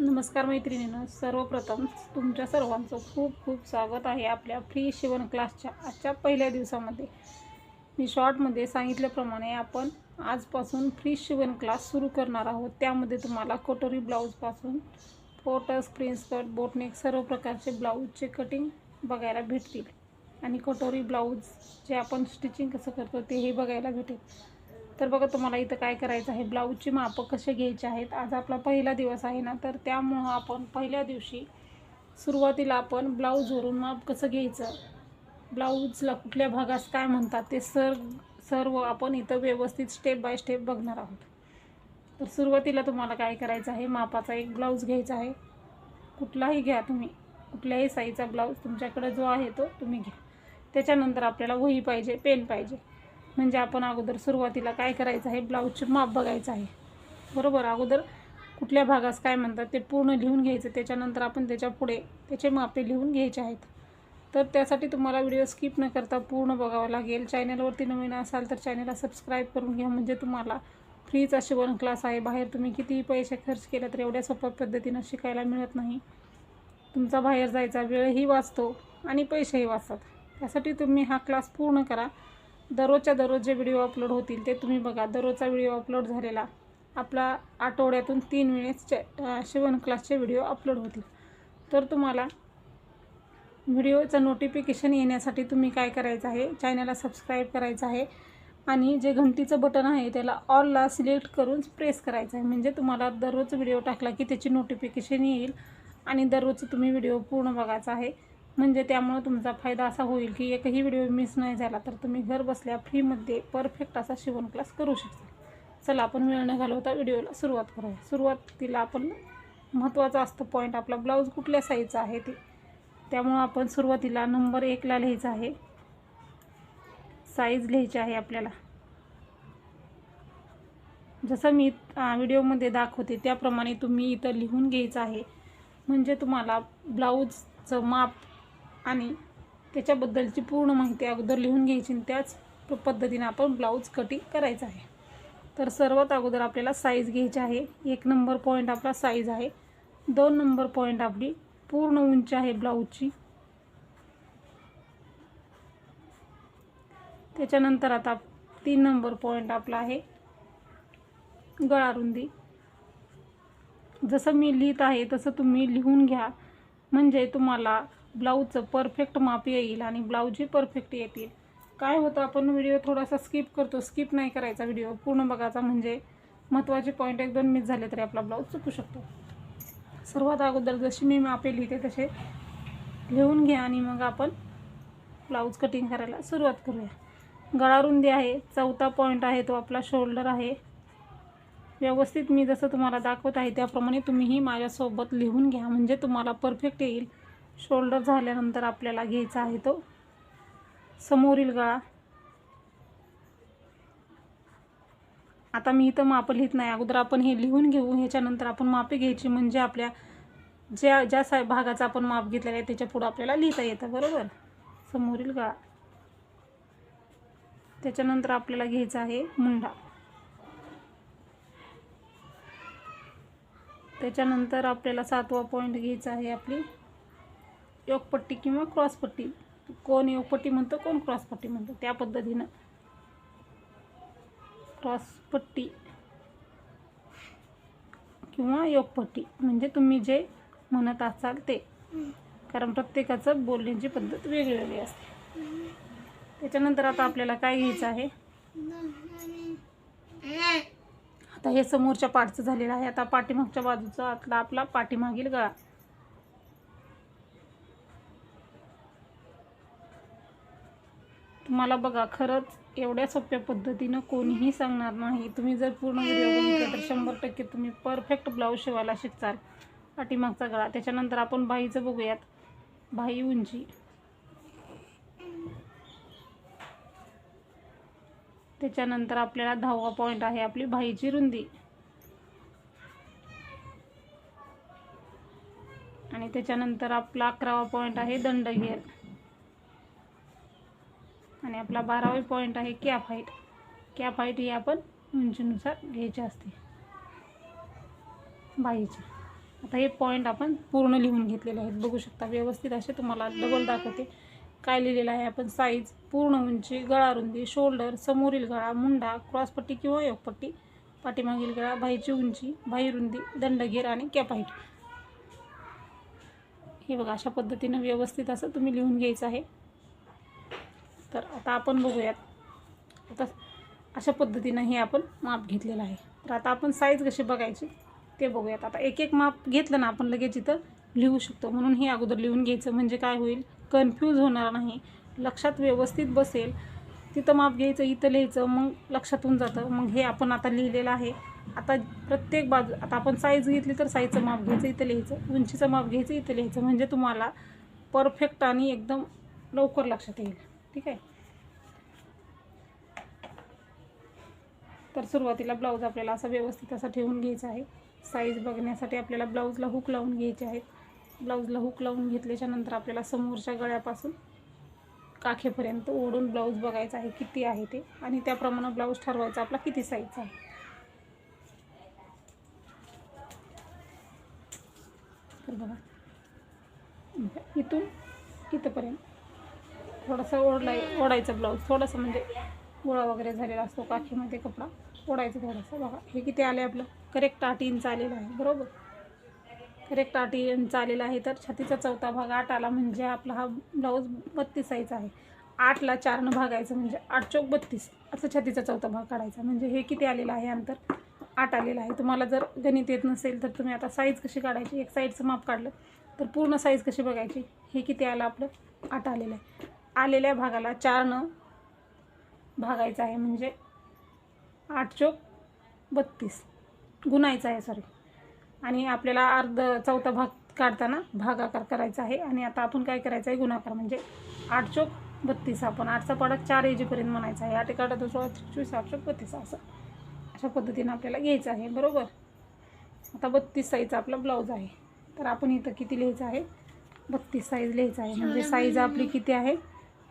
नमस्कार मैत्रिणीनं सर्वप्रथम तुमच्या सर्वांचं खूप खूप स्वागत आहे आपल्या फ्री शिवण क्लासच्या आजच्या पहिल्या दिवसामध्ये. मी शॉर्टमध्ये सांगितल्याप्रमाणे आपण आजपासून फ्री शिवण क्लास सुरू करणार आहोत. त्यामध्ये तुम्हाला कटोरी ब्लाऊजपासून फोटो स्क्रीनस्कर्ट बोटनेक सर्व प्रकारचे ब्लाऊजचे कटिंग बघायला भेटतील. आणि कटोरी ब्लाऊज जे आपण स्टिचिंग कसं करतो तेही बघायला भेटेल. तर बघा तुम्हाला इथं काय करायचं आहे. ब्लाऊजची मापं कसे घ्यायचे आहेत? आज आपला पहिला दिवस आहे ना तर त्यामुळं आपण पहिल्या दिवशी सुरुवातीला आपण ब्लाऊजवरून माप कसं घ्यायचं? ब्लाऊजला कुठल्या भागास काय म्हणतात? ते सर सर्व आपण इथं व्यवस्थित स्टेप बाय स्टेप बघणार आहोत. तर सुरुवातीला तुम्हाला काय करायचं आहे? मापाचा एक ब्लाऊज घ्यायचा आहे. कुठलाही घ्या तुम्ही. कुठल्याही साईजचा ब्लाऊज तुमच्याकडे जो आहे तो तुम्ही घ्या. त्याच्यानंतर आपल्याला वही पाहिजे पेन पाहिजे. म्हणजे आपण अगोदर सुरुवातीला काय करायचं आहे? ब्लाऊजचे माप बघायचं आहे. बरोबर? अगोदर कुठल्या भागास काय म्हणतात ते पूर्ण लिहून घ्यायचं. त्याच्यानंतर आपण त्याच्या पुढे त्याचे मापे लिहून घ्यायचे आहेत. तर त्यासाठी तुम्हाला व्हिडिओ स्किप न करता पूर्ण बघावं लागेल. चॅनलवरती नवीन असाल तर चॅनलला सबस्क्राईब करून घ्या. म्हणजे तुम्हाला फ्रीचा शिवण क्लास आहे. बाहेर तुम्ही कितीही पैसे खर्च केला तर एवढ्या सोप्या पद्धतीनं शिकायला मिळत नाही. तुमचा बाहेर जायचा वेळही वाचतो आणि पैसेही वाचतात. त्यासाठी तुम्ही हा क्लास पूर्ण करा. दररोजच्या दररोज जे व्हिडिओ अपलोड होतील ते तुम्ही बघा. दररोजचा व्हिडिओ अपलोड झालेला आपला आठवड्यातून तीन वेळेस शिवण क्लासचे व्हिडिओ अपलोड होतील. तर तुम्हाला व्हिडिओचं नोटिफिकेशन येण्यासाठी तुम्ही काय करायचं आहे? चॅनलला सबस्क्राईब करायचं आहे. आणि जे घंटीचं बटन आहे त्याला ऑलला सिलेक्ट करून प्रेस करायचं आहे. म्हणजे तुम्हाला दररोज व्हिडिओ टाकला की त्याची नोटिफिकेशन येईल. आणि दररोजचं तुम्ही व्हिडिओ पूर्ण बघायचा आहे. म्हणजे त्यामुळं तुमचा फायदा असा होईल की एकही व्हिडिओ मिस नाही झाला तर तुम्ही घर बसल्या फ्रीमध्ये परफेक्ट असा शिवण क्लास करू शकता. चला आपण वेळ न घालवता व्हिडिओला सुरुवात करूया. सुरुवातीला आपण महत्त्वाचा असतं पॉईंट आपला ब्लाऊज कुठल्या साईजचा आहे ते. त्यामुळं आपण सुरुवातीला नंबर एकला लिहायचा आहे. साईज लिहायची आहे आपल्याला. जसं मी व्हिडिओमध्ये दाखवते त्याप्रमाणे तुम्ही इथं लिहून घ्यायचं आहे. म्हणजे तुम्हाला ब्लाऊजचं माप आणि त्याच्याबद्दलची पूर्ण माहिती अगोदर लिहून घ्यायची आणि त्याच पद्धतीने आपण ब्लाऊज कटिंग करायचं आहे. तर सर्वात अगोदर आपल्याला साईज घ्यायची आहे. एक नंबर पॉईंट आपला साईज आहे. दोन नंबर पॉईंट आपली पूर्ण उंची आहे ब्लाऊजची त्याच्यानंतर आता तीन नंबर पॉईंट आपला आहे गळा रुंदी जसं मी लिहित आहे तसं तुम्ही लिहून घ्या. म्हणजे तुम्हाला ब्लाऊजचं परफेक्ट माप येईल आणि ब्लाऊजही परफेक्ट येतील. काय होतं आपण व्हिडिओ थोडासा स्किप करतो. स्किप नाही करायचा व्हिडिओ. पूर्ण बघायचा म्हणजे महत्त्वाचे पॉईंट एक दोन मिस झाले तरी आपला ब्लाऊज चुकू शकतो. सर्वात अगोदर जशी मी मापे लिहिते तसे लिहून घ्या आणि मग आपण ब्लाऊज कटिंग करायला सुरुवात करूया. गळा रुंदी आहे चौथा पॉईंट आहे तो आपला शोल्डर आहे. व्यवस्थित मी जसं तुम्हाला दाखवत आहे त्याप्रमाणे तुम्हीही माझ्यासोबत लिहून घ्या. म्हणजे तुम्हाला परफेक्ट येईल. शोल्डर झाल्यानंतर आपल्याला घ्यायचा आहे तो. समोरील गळा. आता मी इथं माप लिहित नाही. अगोदर आपण हे लिहून घेऊ. ह्याच्यानंतर आपण मापे घ्यायची म्हणजे आपल्या ज्या ज्या सा भागाचा आपण माप घेतलेला आहे त्याच्या पुढं आपल्याला लिहिता येतं. बरोबर? समोरील गळा. त्याच्यानंतर आपल्याला घ्यायचा आहे मुंडा. त्याच्यानंतर आपल्याला सातवा पॉईंट घ्यायचा आहे आपली योगपट्टी किंवा क्रॉसपट्टी. कोण योगपट्टी म्हणतो कोण क्रॉसपट्टी म्हणतो? त्या पद्धतीनं. क्रॉसपट्टी किंवा योगपट्टी म्हणजे तुम्ही जे म्हणत असाल ते. कारण प्रत्येकाचं बोलण्याची पद्धत वेगळी वेगळी असते. त्याच्यानंतर आता आपल्याला काय घ्यायचं आहे? आता हे समोरच्या पाठचं झालेलं आहे. आता पाठीमागच्या बाजूचा आतला आपला पाठीमागील गळा. तुम्हाला बघा खरंच एवढ्या सोप्या पद्धतीनं कोणीही सांगणार नाही. तुम्ही जर पूर्ण व्हिडिओ बघितला तर शंभर टक्के तुम्ही परफेक्ट ब्लाऊज शिवायला शिकचाल. पाठीमागचा गळा. त्याच्यानंतर आपण बाईचं बघूयात. बाई उंची. त्याच्यानंतर आपल्याला दहावा पॉईंट आहे आपली भाईची रुंदी. आणि त्याच्यानंतर आपला अकरावा पॉईंट आहे दंड घेर आणि आपला बारावा पॉईंट आहे कॅप हाईट कॅप हाईट ही आपण उंचीनुसार घ्यायची असते. बाईची आता हे पॉईंट आपण पूर्ण लिहून घेतलेले आहेत. बघू शकता व्यवस्थित असे तुम्हाला डबल दाखवते. काय लिहिलेलं आहे आपण? साईज पूर्ण उंची गळा रुंदी शोल्डर समोरील गळा मुंडा क्रॉसपट्टी किंवा योगपट्टी पाठीमागील गळा बाईची उंची बाई रुंदी दंडगीर आणि कॅप हाईट हे बघा अशा पद्धतीनं व्यवस्थित असं तुम्ही लिहून घ्यायचं आहे. तर आता आपण बघूयात. आता अशा पद्धतीनं हे आपण माप घेतलेलं आहे. तर आता आपण साईज कशी बघायची ते बघूयात. आता एक एक माप घेतलं ना आपण लगेच इथं लिहू शकतो. म्हणून हे अगोदर लिहून घ्यायचं म्हणजे काय होईल? कन्फ्यूज होणार नाही. लक्षात व्यवस्थित बसेल. तिथं माप घ्यायचं इथं लिहायचं मग लक्षातून जातं. मग हे आपण आता लिहिलेलं आहे. आता प्रत्येक बाजू आता आपण साईज घेतली तर साईजचं माप घ्यायचं इथं लिहायचं. उंचीचं माप घ्यायचं इथं लिहायचं. म्हणजे तुम्हाला परफेक्ट आणि एकदम लवकर लक्षात येईल. ठीक आहे. तर सुरुवातीला ब्लाऊज आपल्याला असा व्यवस्थित असा ठेवून घ्यायचा आहे. साईज बघण्यासाठी आपल्याला ब्लाऊजला हुक लावून घ्यायचे आहेत. ब्लाऊजला हुक लावून घेतल्याच्या नंतर आपल्याला समोरच्या गळ्यापासून काखेपर्यंत ओढून ब्लाऊज बघायचा आहे किती आहे ते. आणि त्याप्रमाणे ब्लाऊज ठरवायचा आपला किती साईजचा आहे. तर बघा. इथून इथंपर्यंत. थोडंसं ओढलाय ओढायचं ब्लाऊज थोडंसं म्हणजे गोळा वगैरे झालेला असतो काखीमध्ये कपडा. ओढायचा थोडंसं. बघा हे किती आले आपलं? करेक्ट आठ इंच आलेलं आहे. बरोबर? करेक्ट आठ इंच आलेला आहे. तर छातीचा चौथा भाग आठ आला म्हणजे आपला हा ब्लाऊज बत्तीस साईज आहे. आठला चारनं भागायचं म्हणजे आठ चौक बत्तीस. असं छातीचा चौथा भाग काढायचा. म्हणजे हे किती आलेलं आहे अंतर? आठ आलेलं आहे. तुम्हाला जर गणित येत नसेल तर तुम्ही आता साईज कशी काढायची? एक साईडचं माप काढलं. तर पूर्ण साईज कशी बघायची? हे किती आलं आपलं? आठ आलेलं आहे. आलेल्या भागाला चारनं भागायचं आहे म्हणजे आठ चौक बत्तीस. गुणायचं आहे सॉरी आणि आपल्याला अर्ध चौथा भाग काढताना भागाकार करायचा आहे आणि आता आपण काय करायचं आहे गुणाकार म्हणजे आठ चौक बत्तीस. आपण आठचा पाडा चार एजीपर्यंत म्हणायचा आहे. आठ एकाडा सोळा चोवीस आठ चौक बत्तीस असं. अशा पद्धतीनं आपल्याला घ्यायचं आहे बरोबर? आता बत्तीस साईजचा आपला ब्लाऊज आहे. तर आपण इथं किती लिहायचं आहे? बत्तीस साईज लिहायचं आहे. म्हणजे साईज आपली किती आहे?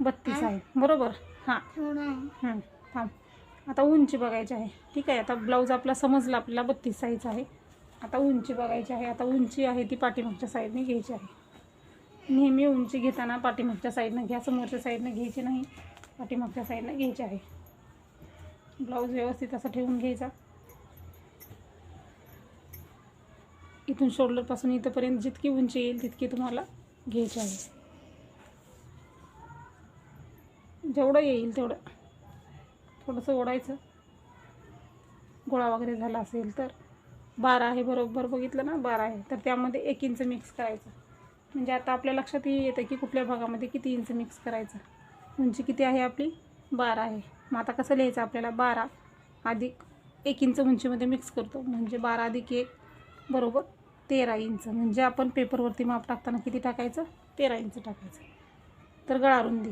बत्तीस आहे. बरोबर? हां. हं, थांब. आता उंची बघायची आहे. ठीक आहे आता ब्लाऊज आपला समजला आपल्याला बत्तीस साईज आहे. आता उंची बघायची आहे. आता उंची आहे ती पाठीमागच्या साईडने घ्यायची आहे. नेहमी उंची घेताना पाठीमागच्या साईडनं घ्या समोरच्या साईडनं घ्यायची नाही पाठीमागच्या साईडनं घ्यायची आहे. ब्लाऊज व्यवस्थित असा ठेवून घ्यायचा. इथून शोल्डरपासून इथंपर्यंत जितकी उंची येईल तितकी तुम्हाला घ्यायची आहे. जेवढं येईल तेवढं. थोडंसं ओढायचं. गोळा वगैरे झाला असेल तर. बारा आहे बरोबर बघितलं ना बारा आहे. तर त्यामध्ये एक इंच मिक्स करायचं. म्हणजे आता आपल्या लक्षात येतं की कुठल्या भागामध्ये किती इंच मिक्स करायचं. उंची किती आहे आपली? बारा आहे. मग आता कसं लिहायचं आपल्याला? बारा अधिक एक इंच उंचीमध्ये मिक्स करतो. म्हणजे बारा अधिक एक बरोबर तेरा इंच. म्हणजे आपण पेपरवरती माप टाकताना किती टाकायचं? तेरा इंच टाकायचं. तर गळारुंदी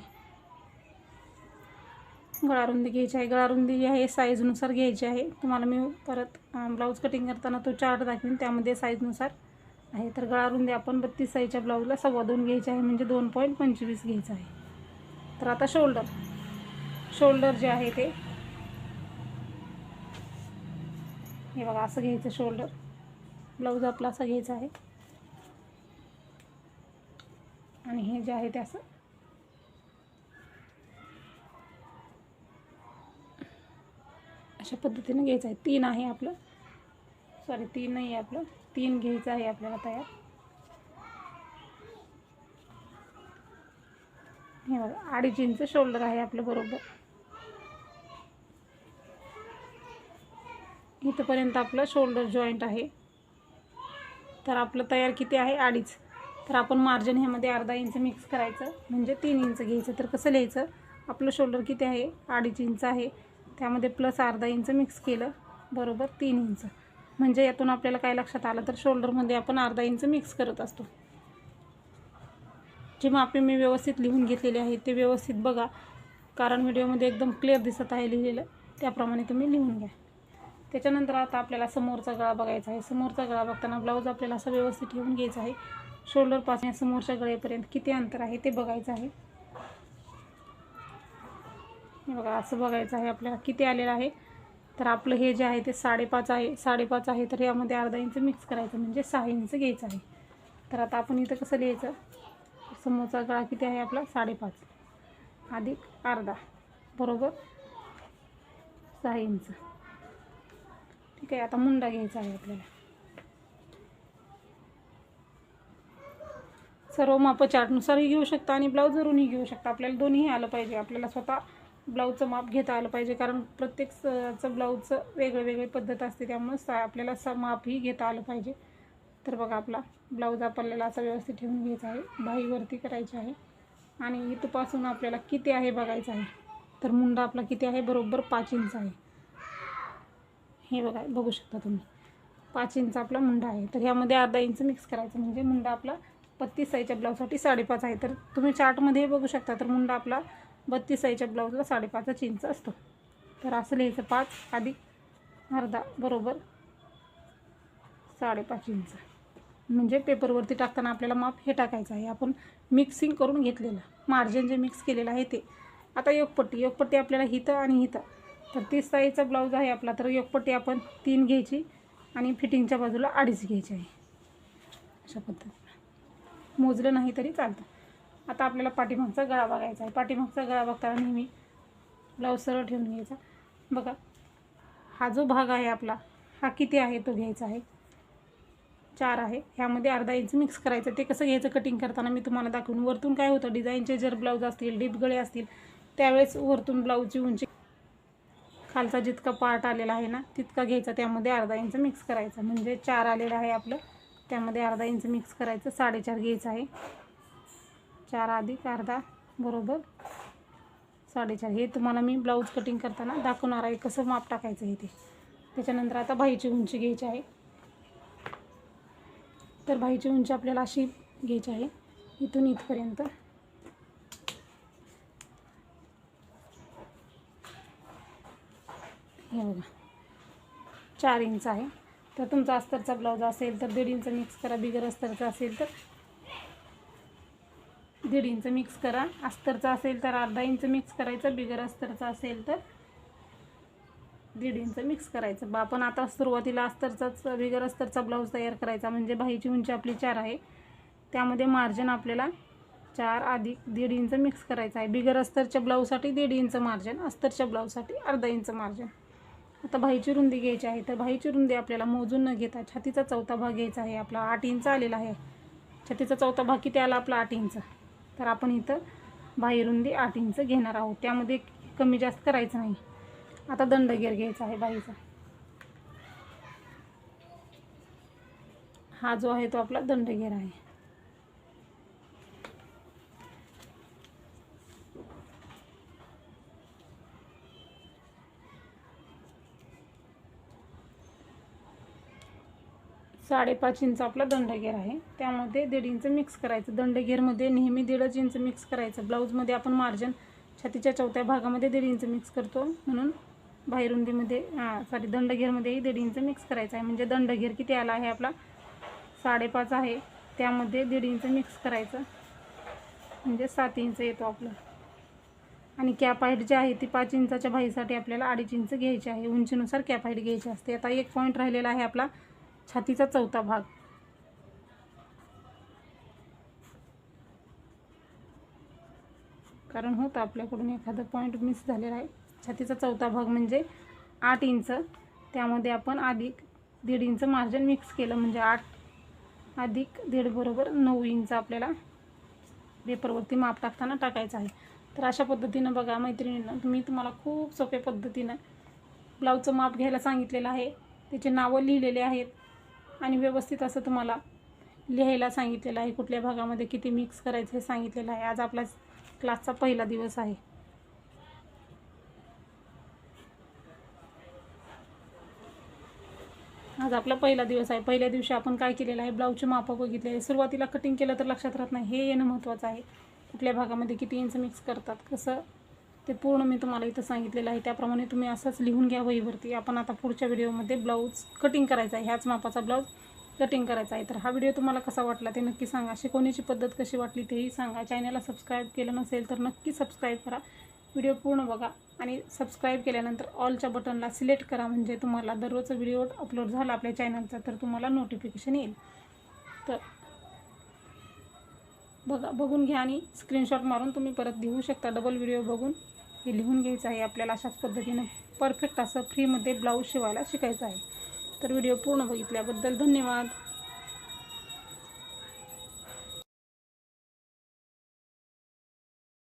गळारुंदी घ्यायची आहे. गळारुंदी जी आहे साईजनुसार घ्यायची आहे. तुम्हाला मी परत ब्लाऊज कटिंग करताना तो चार्ट दाखवीन. त्यामध्ये साईजनुसार आहे. तर गळारुंदी आपण बत्तीस साईजच्या ब्लाऊजला सव्वा दोन घ्यायची आहे म्हणजे दोन पॉईंट पंचवीस घ्यायचं आहे. तर आता शोल्डर शोल्डर जे आहे ते हे बघा असं घ्यायचं शोल्डर ब्लाऊज आपला असा घ्यायचा आहे. आणि हे जे आहे ते असं अशा पद्धतीने घ्यायचं आहे. तीन आहे आपलं. सॉरी तीन नाही आहे आपलं. तीन घ्यायचं आहे आपल्याला तयार. हे बघा अडीच इंच शोल्डर आहे आपलं बरोबर. इथंपर्यंत आपलं शोल्डर जॉईंट आहे. तर आपलं तयार किती आहे? अडीच. तर आपण मार्जिन ह्यामध्ये अर्धा इंच मिक्स करायचं. म्हणजे तीन इंच घ्यायचं. तर कसं लिहायचं? आपलं शोल्डर किती आहे? अडीच इंच आहे. त्यामध्ये प्लस अर्धा इंच मिक्स केलं. बरोबर तीन इंच म्हणजे यातून आपल्याला काय लक्षात आलं तर शोल्डरमध्ये आपण अर्धा इंच मिक्स करत असतो. जे मापे मी व्यवस्थित लिहून घेतलेले आहे ते व्यवस्थित बघा. कारण व्हिडिओमध्ये एकदम क्लिअर दिसत आहे लिहिलेलं. त्याप्रमाणे तुम्ही लिहून घ्या. त्याच्यानंतर आता आपल्याला समोरचा गळा बघायचा आहे. समोरचा गळा बघताना ब्लाऊज आपल्याला असं व्यवस्थित ठेवून घ्यायचा आहे. शोल्डरपासून या समोरच्या गळेपर्यंत किती अंतर आहे ते बघायचं आहे. हे बघा असं बघायचं आहे आपल्याला किती आलेलं आहे. तर आपलं हे जे आहे ते साडेपाच आहे. साडेपाच आहे तर यामध्ये अर्धा इंच मिक्स करायचं म्हणजे सहा इंच घ्यायचं आहे. तर आता आपण इथं कसं लिहायचं? समोरचा गळा किती आहे आपला? साडेपाच. अधिक अर्धा. बरोबर? सहा इंच. ठीक आहे आता मुंडा घ्यायचा आहे आपल्याला. सर्व माप चार्टनुसारही घेऊ शकता आणि ब्लाऊजवरूनही घेऊ शकता. आपल्याला दोन्हीही आलं पाहिजे. आपल्याला स्वतः ब्लाऊजचं माप घेता आलं पाहिजे कारण प्रत्येक चं ब्लाऊजचं वेगळं वेगळी पद्धत असते त्यामुळं सा आपल्याला स मापही घेता आलं पाहिजे. तर बघा आपला ब्लाऊज आपल्याला असा व्यवस्थित ठेवून घ्यायचा आहे बाहीवरती करायची आहे. आणि इथपासून आपल्याला किती आहे बघायचं आहे? तर मुंडा आपला किती आहे? बरोबर पाच इंच आहे. हे बघा बघू शकता तुम्ही. पाच इंच आपला मुंडा आहे. तर ह्यामध्ये अर्धा इंच मिक्स करायचं म्हणजे मुंडा आपला पत्तीस साईजच्या ब्लाऊजसाठी साडेपाच आहे. तर तुम्ही चार्टमध्ये बघू शकता तर मुंडा आपला बत्तीस साईच्या ब्लाऊजला साडेपाचच इंच असतो. तर असं लिहायचं पाच आधी अर्धा बरोबर साडेपाच इंच. म्हणजे पेपरवरती टाकताना आपल्याला माप हे टाकायचं आहे. आपण मिक्सिंग करून घेतलेलं. मार्जिन जे मिक्स केलेलं आहे ते. आता योगपट्टी योगपट्टी आपल्याला हिथं आणि हिथं. तर तीस साईजचा ब्लाऊज आहे आपला तर योगपट्टी आपण तीन घ्यायची आणि फिटिंगच्या बाजूला अडीच घ्यायची आहे. अशा पद्धतीनं. मोजलं नाही तरी चालतं. आता आपल्याला पाठीमागचा गळा बघायचा आहे. पाठीमागचा गळा बघताना नेहमी ब्लाऊज सरळ ठेवून घ्यायचा. बघा हा जो भाग आहे आपला हा किती आहे तो घ्यायचा आहे? चार आहे. ह्यामध्ये अर्धा इंच मिक्स करायचं. ते कसं घ्यायचं कटिंग करताना मी तुम्हाला दाखवून. वरतून काय होतं? डिझाईनचे जर ब्लाऊज असतील डीप गळे असतील त्यावेळेस वरतून ब्लाऊजची उंची खालचा जितका पार्ट आलेला आहे ना तितका घ्यायचा. त्यामध्ये अर्धा इंच मिक्स करायचा. म्हणजे चार आलेलं आहे आपलं. त्यामध्ये अर्धा इंच मिक्स करायचं. साडेचार घ्यायचं आहे. चार अधिक अर्धा? बरोबर. साडेचार. हे तुम्हाला मी ब्लाऊज कटिंग करताना दाखवणार आहे कसं माप टाकायचं आहे ते. त्याच्यानंतर आता भाईची उंची घ्यायची आहे. तर भाईची उंची आपल्याला अशी घ्यायची आहे. इथून इथपर्यंत. हे बघा. चार इंच आहे. तर तुमचा अस्तरचा ब्लाऊज असेल तर दीड इंच मिक्स करा. बिगर अस्तरचा असेल तर दीड इंच मिक्स करा. अस्तरचा असेल तर अर्धा इंच मिक्स करायचं. बिगर अस्तरचा असेल तर दीड इंच मिक्स करायचं. बा आपण आता सुरुवातीला अस्तरचाच बिगर अस्तरचा ब्लाऊज तयार करायचा. म्हणजे बाहीची उंची आपली चार आहे. त्यामध्ये मार्जिन आपल्याला चार अधिक दीड इंच मिक्स करायचं आहे. बिगर अस्तरच्या ब्लाऊजसाठी दीड इंच मार्जिन अस्तरच्या ब्लाऊजसाठी अर्धा इंच मार्जिन आता भाईची रुंदी घ्यायची आहे. तर भाईची रुंदी आपल्याला मोजून न घेता छातीचा चौथा भाग घ्यायचा आहे. आपला आठ इंच आलेला आहे. छातीचा चौथा भाग किती आला? आपला आठ इंच. तर आपण इथं बाहेरून दे आठ इंच घेणार आहोत. त्यामध्ये कमी जास्त करायचं नाही. आता दंडगेर घ्यायचा आहे बाईचा. हा जो आहे तो आपला दंडगेर आहे. साडेपाच इंच आपला दंडगेर आहे. त्यामध्ये दीड इंच मिक्स करायचं. दंडगेरमध्ये नेहमी दीडच इंच मिक्स करायचं. ब्लाऊजमध्ये आपण मार्जन छातीच्या चौथ्या भागामध्ये दीड इंच मिक्स करतो. म्हणून बाहेरुंदीमध्ये हां सॉरी दंडगेरमध्येही दीड इंच मिक्स करायचं आहे. म्हणजे दंडगेर किती आला आहे आपला? साडेपाच आहे. त्यामध्ये दीड इंच मिक्स करायचं. म्हणजे सात इंच येतो आपलं. आणि कॅप हाईट जी आहे ती पाच इंचाच्या भाईसाठी आपल्याला अडीच इंच घ्यायची आहे. उंचीनुसार कॅप हाईट घ्यायची असते. आता एक पॉईंट राहिलेला आहे आपला छातीचा चौथा भाग. कारण होतं आपल्याकडून एखादं पॉईंट मिस झालेला आहे. छातीचा चौथा भाग म्हणजे आठ इंच. त्यामध्ये आपण अधिक दीड इंच मार्जिन मिक्स केलं म्हणजे आठ अधिक दीड बरोबर नऊ इंच आपल्याला पेपरवरती माप टाकताना टाकायचं आहे. तर अशा पद्धतीनं बघा मैत्रिणींना मी तुम्हाला खूप सोप्या पद्धतीनं ब्लाऊजचं माप घ्यायला सांगितलेलं आहे. त्याचे नावं लिहिलेले आहेत. आणि व्यवस्थित असं तुम्हाला लिहायला सांगितलेलं आहे. कुठल्या भागामध्ये किती मिक्स करायचं हे सांगितलेलं आहे. आज आपला क्लासचा पहिला दिवस आहे. आज आपला पहिला दिवस आहे. पहिल्या दिवशी आपण काय केलेलं आहे? ब्लाऊजचे मापं आहे. सुरुवातीला कटिंग केलं तर लक्षात राहत नाही. हे येणं महत्त्वाचं आहे. कुठल्या भागामध्ये किती इंच मिक्स करतात? कसं ते पूर्ण मी तुम्हाला इथं सांगितलेलं आहे. त्याप्रमाणे तुम्ही असंच लिहून घ्या वहीवरती. आपण आता पुढच्या व्हिडिओमध्ये ब्लाऊज कटिंग करायचा आहे. ह्याच मापाचा ब्लाऊज कटिंग करायचा आहे. तर हा व्हिडिओ तुम्हाला कसा वाटला ते नक्की सांगा. शिकवण्याची पद्धत कशी वाटली तेही सांगा. चॅनलला सबस्क्राईब केलं नसेल तर नक्की सबस्क्राईब करा. व्हिडिओ पूर्ण बघा आणि सबस्क्राईब केल्यानंतर ऑलच्या बटनला सिलेक्ट करा. म्हणजे तुम्हाला दररोजचा व्हिडिओ अपलोड झाला आपल्या चॅनलचा तर तुम्हाला नोटिफिकेशन येईल. तर बघा बघून घ्या आणि स्क्रीनशॉट मारून तुम्ही परत देऊ शकता. डबल व्हिडिओ बघून. हे लिहून घ्यायचं आहे. आपल्याला अशाच पद्धतीनं परफेक्ट असं फ्रीमध्ये ब्लाऊज शिवायला शिकायचं आहे. तर व्हिडिओ पूर्ण बघितल्याबद्दल धन्यवाद.